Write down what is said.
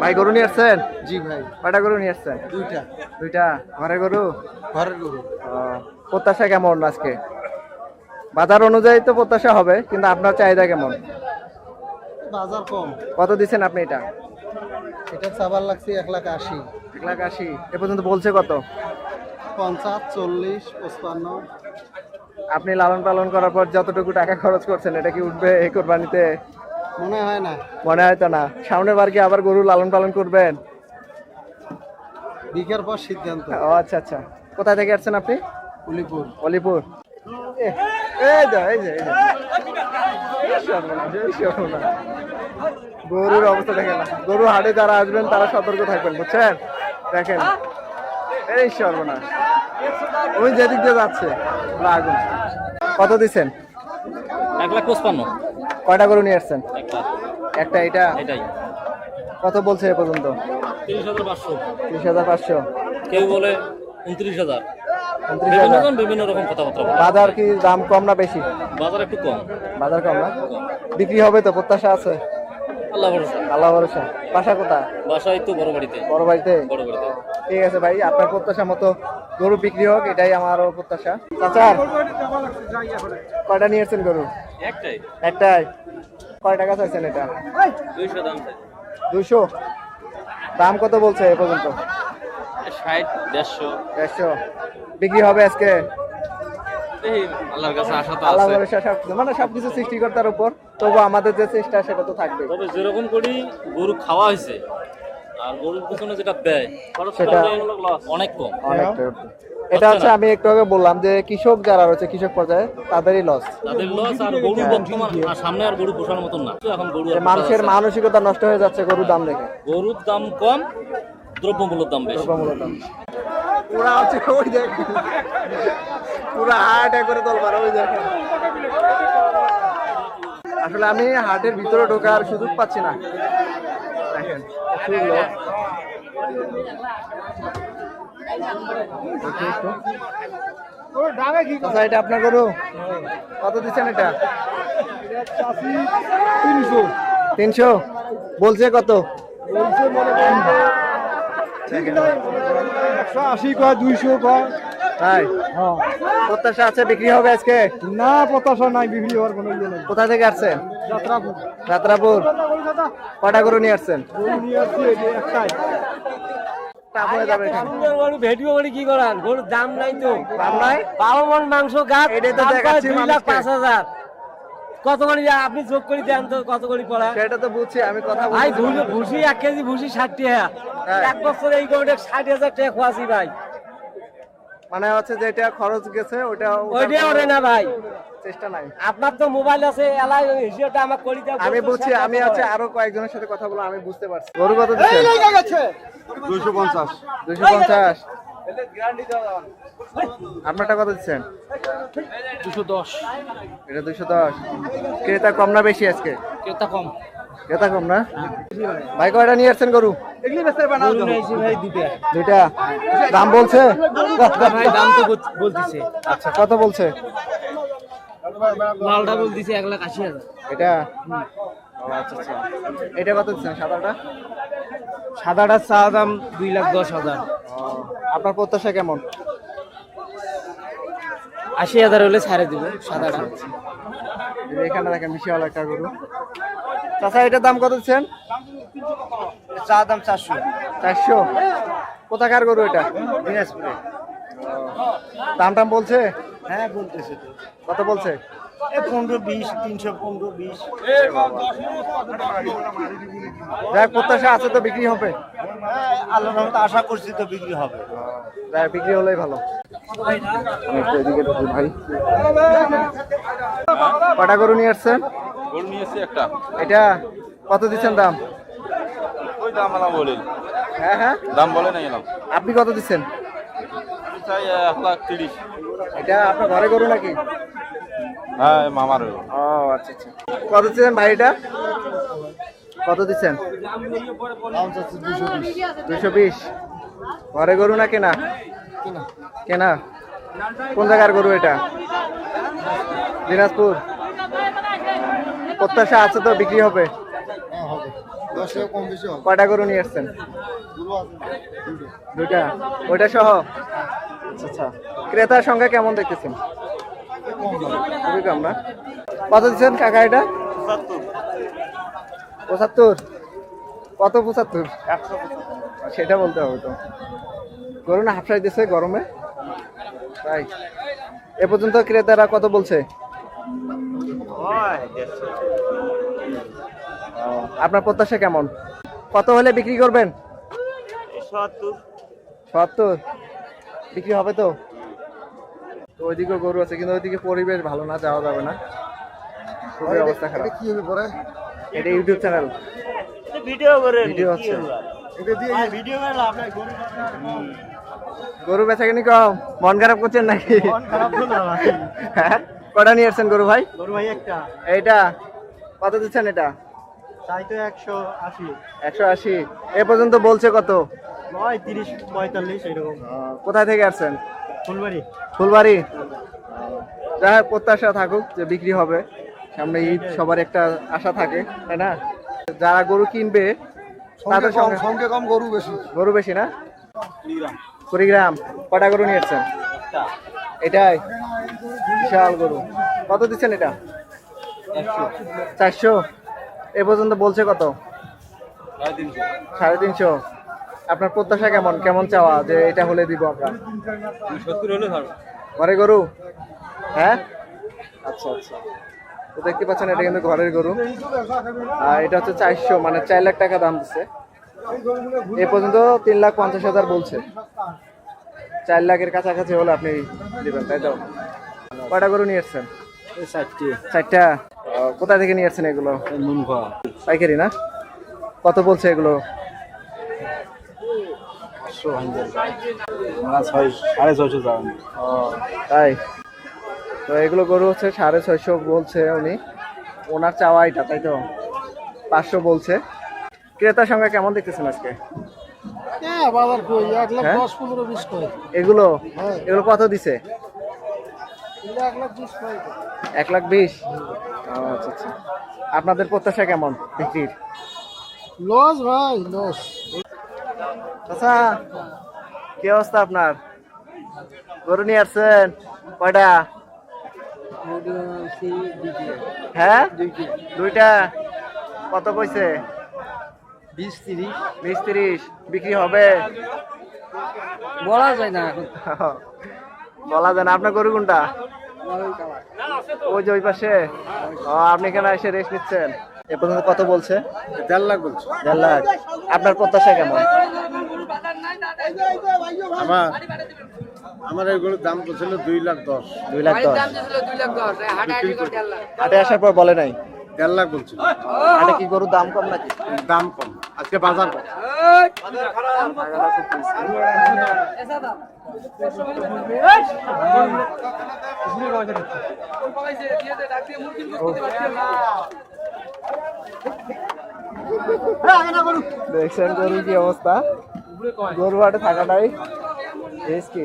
ভাই গরু নিয়ে আসছেন? জি ভাই। কয়টা গরু নিয়ে আসছেন? দুইটা। দুইটা? ঘরে গরু? ঘরের গরু। প্রত্যাশা কেমন আজকে? বাজার অনুযায়ী তো প্রত্যাশা হবে কিন্তু আপনার চাহিদা কেমন? বাজার কম। কত দিচ্ছেন আপনি এটা? এটা চাবার লাগছে এক লাখ আশি। এক লাখ আশি। এ পর্যন্ত বলছে কত? পঞ্চাশ চল্লিশ পঁচপান্ন। আপনি লালন পালন করার পর যতটুকু টাকা খরচ করছেন এটা কি উঠবে এই কোরবানিতে? মনে হয় না। মনে হয় তো না। সামনের বার কি আবার গরু লালন পালন করবেন? বিকের পর সিদ্ধান্ত। ও আচ্ছা আচ্ছা। কোথা থেকে আসছেন আপনি? উলিপুর। অলিপুর এই যে এই যে। গরুর অবস্থা দেখেন। না গরু হাটে যারা আসবেন তারা সতর্ক থাকবেন বুঝছেন? দেখেন। এই সর্বনাশ। ওই যেদিক দিয়ে যাচ্ছে। কত দিচ্ছেন? এক লাখ পঁচপান্ন। কয়টা গরু নিয়ে আসছেন? একটা এটা? এটাই। কত বলছে এ পর্যন্ত? তিরিশ হাজার পাঁচশো। তিরিশ হাজার পাঁচশো? কেউ বলে উনত্রিশ হাজার। বিভিন্ন হাজার। জন বিভিন্ন রকম কথাবার্তা বাজার কি দাম কম না বেশি? বাজার একটু কম। বাজার কম না? বিক্রি হবে তো প্রত্যাশা আছে? আল্লাহ ভরসা। আল্লাহ ভরসা। বাসা তো বড় বাড়িতে। বড় বাড়িতে? বড় বাড়িতে। ঠিক আছে ভাই আপনার প্রত্যাশা মতো গরু বিক্রি হোক এটাই আমারও প্রত্যাশা। চাচার কয়টা নিয়েছেন গরু? একটাই। একটাই? কয় টাকা চাইছেন এটা? দুইশো দাম দুশো দাম কত বলছে এ পর্যন্ত? ষাট দেড়শো। দেড়শো। বিক্রি হবে আজকে? আল্লাহর কাছে আশা তো আল্লাহ ভরসা সব মানে সবকিছু সৃষ্টিকর্তার উপর। তবু আমাদের যে চেষ্টা সেটা তো থাকবে। তবে যেরকম করি গরু খাওয়া হয়েছে আর গরুর পিছনে যেটা ব্যয় সেটা- অনেক কম। অনেকটা এটা হচ্ছে আমি একটু আগে বললাম যে কৃষক যারা রয়েছে কৃষক পর্যায়ে তাদেরই লস তাদের লস আর গরু বর্তমান সামনে আর গরু পোষার মতন না। এখন গরু মানুষের মানসিকতা নষ্ট হয়ে যাচ্ছে গরুর দাম দেখে। গরুর দাম কম দ্রব্যমূল্যের দাম বেশি। দ্রব্যমূল্যের দাম পুরা হচ্ছে ওই দেখ পুরা হার্ট করে ওই দেখ আসলে আমি হাটের ভিতরে ঢোকার সুযোগ পাচ্ছি না। দেখেন। প্রচুর লোক। চাচা, এটা আপনার গরু? কত দিচ্ছেন এটা? তিনশো। তিনশো? বলছে কত? একশো আশি কয় দুইশো কয়। তাই? হ্যাঁ। প্রত্যাশা আছে বিক্রি হবে আজকে? না প্রত্যাশা নাই বিক্রি হওয়ার কোনো ইয়ে নেই। কোথা থেকে আসছেন? যাত্রাপুর। যাত্রাপুর। কটা গরু নিয়ে আসছেন? একটাই। দাম নাই তো। বারো মন মাংস গাছ দুই লাখ পাঁচ হাজার। কত করে আপনি যোগ করে দেন তো কত করে পড়া? সেটা তো বুঝছি আমি কথা ভাই ভুসি ভুসি এক কেজি ভুসি ষাট টাকা। হ্যাঁ। এক বছর এই গরুটা ষাট হাজার টাকা খোয়াছি ভাই। মানে হচ্ছে যেটা খরচ গেছে ওটা ওইটা ওঠে না ভাই। চেষ্টা নাই। আপনার তো মোবাইল আছে এলাই হিসেবটা আমার করি দাও আমি বুঝছি আমি আছে আরও কয়েকজনের সাথে কথা বলে আমি বুঝতে পারছি। গরু কত পঞ্চাশ। দুইশো পঞ্চাশ। আপনারটা কত দিচ্ছেন? দুশো দশ। এটা দুইশো দশ। ক্রেতা কম না বেশি আজকে? ক্রেতা কম। ক্রেতা কম না। ভাই কয়টা নিয়ে আসছেন গরু? দুইটা। দাম বলছে? দাম তো বলতেছে। আচ্ছা কত বলছে? মালটা বলতেছে এক লাখ আশি হাজার। এটা? আচ্ছা আচ্ছা। এটা কত দিচ্ছেন সাদাটা? সাদাটা চা দাম দুই লাখ দশ হাজার। আপনার প্রত্যাশা কেমন? আশি হাজার হলে ছাড়ে দিব সাদাটা। এখানে দেখেন বিশাল একটা গরু। চাচা এটার দাম কত দিচ্ছেন? চা দাম চারশো। চারশো? কোথাকার গরু এটা? দিনাজপুরে। দাম টাম বলছে? হ্যাঁ বলতেছে কত বলছে? পনেরো বিশ তিনশো পনেরো বিশ। যাই প্রত্যাশা আছে তো বিক্রি হবে? আল্লাহ রহমতে আশা করছি তো বিক্রি হবে। যাই বিক্রি হলেই ভালো। ভাই। কটা গরু নিয়ে আসছেন? গরু নিয়ে এসছি একটা। এটা কত দিচ্ছেন দাম? ওই দাম আলাম বলি। হ্যাঁ হ্যাঁ। দাম বলে নাই এলাম আপনি কত দিচ্ছেন? চাই এক লাখ তিরিশ। এটা আপনার ঘরে গরু নাকি? হ্যাঁ মামার। ও আচ্ছা আচ্ছা। কত দিচ্ছেন ভাই এটা কত দিচ্ছেন? দুশো বিশ। ঘরে গরু না কেনা? কেনা। কোন জায়গার গরু এটা? দিনাজপুর। প্রত্যাশা আছে তো, বিক্রি হবে? কয়টা গরু নিয়ে আসছেন? দুটা ওইটা সহ? আচ্ছা আচ্ছা। ক্রেতার সংখ্যা কেমন দেখতেছেন? খুবই কম না কত দিচ্ছেন কাকা এটা? পঁচাত্তর। কত পঁচাত্তর? সেটা বলতে হবে তো। গরু না হাফসাই দিছে গরমে? তাই। এ পর্যন্ত ক্রেতারা কত বলছে? আপনার প্রত্যাশা কেমন? কত হলে বিক্রি করবেন? সত্তর। বিক্রি হবে তো? তো ওইদিকে গরু আছে কিন্তু ওইদিকে পরিবেশ ভালো না যাওয়া যাবে না। খুবই অবস্থা খারাপ। কি হবে পরে? এটা ইউটিউব চ্যানেল। ভিডিও করে ভিডিও হচ্ছে। ভিডিও করে আপনার গরু গরু বেচা কিনি কম? মন খারাপ করছেন নাকি? খারাপ তো না ভাই। হ্যাঁ? কটা নিয়ে আসছেন গরু ভাই? গরু ভাই একটা। এইটা? কত দিচ্ছেন এটা? তাই তো একশো আশি। একশো আশি। এ পর্যন্ত বলছে কত? নয় তিরিশ পঁয়তাল্লিশ এরকম কোথায় থেকে আসছেন? ফুলবাড়ি। ফুলবাড়ি। যাই হোক প্রত্যাশা থাকুক যে বিক্রি হবে। সামনে ঈদ সবার একটা আশা থাকে তাই না? যারা গরু কিনবে তাদের সঙ্গে সঙ্গে কম গরু বেশি। গরু বেশি না? কুড়িগ্রাম। কটা গরু নিয়েছেন? এটাই? বিশাল গরু। কত দিচ্ছেন এটা? চারশো। এ পর্যন্ত বলছে কত? সাড়ে তিনশো। আপনার প্রত্যাশা কেমন? কেমন চাওয়া যে এটা হলে দিব আমরা? সত্তর হলে ভালো। ঘরে গরু? হ্যাঁ? আচ্ছা আচ্ছা। তো দেখতে পাচ্ছেন এটা কিন্তু ঘরের গরু। আর এটা হচ্ছে চারশো মানে চার লাখ টাকা দাম দিচ্ছে। এ পর্যন্ত তিন লাখ পঞ্চাশ হাজার বলছে। চার লাখের কাছাকাছি হলে আপনি দিবেন তাই তো? কয়টা গরু নিয়ে এসছেন? ষাটটি চারটা। আহ, কোথা থেকে নিয়ে এসছেন এগুলো? পাইকারি না? কত বলছে এগুলো? ছয় সাড়ে ছয়শো যাবেন ও তাই? তো এগুলো গরু হচ্ছে সাড়ে ছয়শো বলছে উনি। ওনার চাওয়া এটা তাই তো? পাঁচশো বলছে। ক্রেতার সঙ্গে কেমন দেখতেছেন আজকে? হ্যাঁ বাজার কই? এক লাখ হ্যাঁ? দশ পনেরো বিশ কয় এগুলো? হ্যাঁ। এগুলো কত দিছে? এক লাখ বিশ আচ্ছা আচ্ছা। আপনাদের প্রত্যাশা কেমন বিক্রির? লস ভাই লস। আচ্ছা কি অবস্থা আপনার? গরু নিয়ে আসছেন কয়টা? হ্যাঁ? দুইটা। কত কইছে বিশ তিরিশ। বিশ তিরিশ বিক্রি হবে? বলা যায় না এখন। বলা যায় না। আপনার গরু কোনটা? ওই যে ওই পাশে। ও আপনি এখানে এসে রেস্ট নিচ্ছেন। এ পর্যন্ত কত বলছে? দেড় লাখ বলছে। দেড় লাখ। আপনার প্রত্যাশা কেমন? আমার আমার এগুলোর দাম বলছিল দুই লাখ দশ। দুই লাখ দশ। হাটে আসার পর বলে নাই? দেড় লাখ বলছিল। হাটে কি গরুর দাম কম নাকি? দাম কম। আজকে বাজার কম। দেখছেন গরুর কি অবস্থা? গরু হাটে থাকাটাই রিস্কি